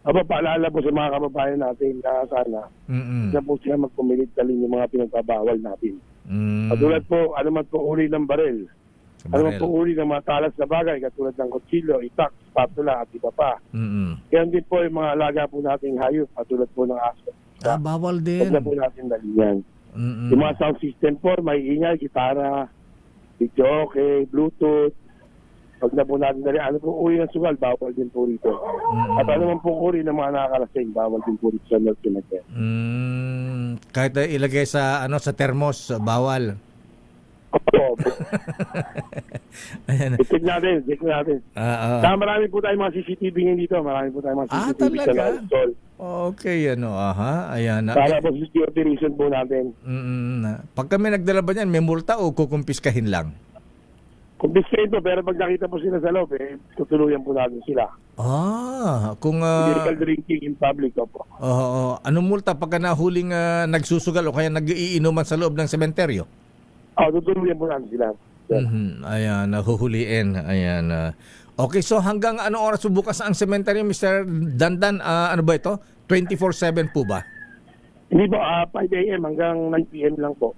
Aba, paalala po sa mga kababayan natin na sana Mm-mm. na po sila magpumilit talin yung mga pinagbabawal natin. Mm. Katulad po, ano man po uri ng baril, ano man po uri ng mga talas na bagay, katulad ng kutsilyo, itak, spatula, at iba pa. Mm-mm. Kaya din po yung mga alaga po nating hayop, katulad po ng aso. Ah, bawal Huwag din. na po natin dalhin yan. Mm-mm. Yung mga sound system po, may ingay, gitara, video okay, bluetooth. Huwag na po natin dalhin. Ano po uri ng sugal, bawal din po rito. Mm-mm. At ano man po uri ng mga nakakalasing, bawal din po rito sa North Pinagyan. Mm, kahit na ilagay sa ano sa termos, bawal. Opo, Ayan. check natin, check natin. Ah, ah. Saka marami po tayong mga CCTV ngayon dito. Marami po tayong mga Ah, CCTV sa talaga? na-install. okay, ano, aha. Ayan na. Para po sa security reason po natin. Mm, pag kami nagdala ba niyan, may multa o kukumpiskahin lang? Confiscate po, pero pag nakita po sila sa loob, eh, tutuluyan po natin sila. Ah, kung Illegal drinking in public, opo. oo, anong multa pagka nahuling ah, nagsusugal o kaya nag-iinuman sa loob ng sementeryo? Ah, tutuluyan po natin sila. Sir. Mhm, Ayan, nahuhuliin. Ayan. ah. okay, so hanggang ano oras po bukas ang sementeryo, Mr. Dandan? Ah, ano ba ito? 24-7 po ba? Hindi po, ah, 5 a.m. hanggang 9 p.m. lang po.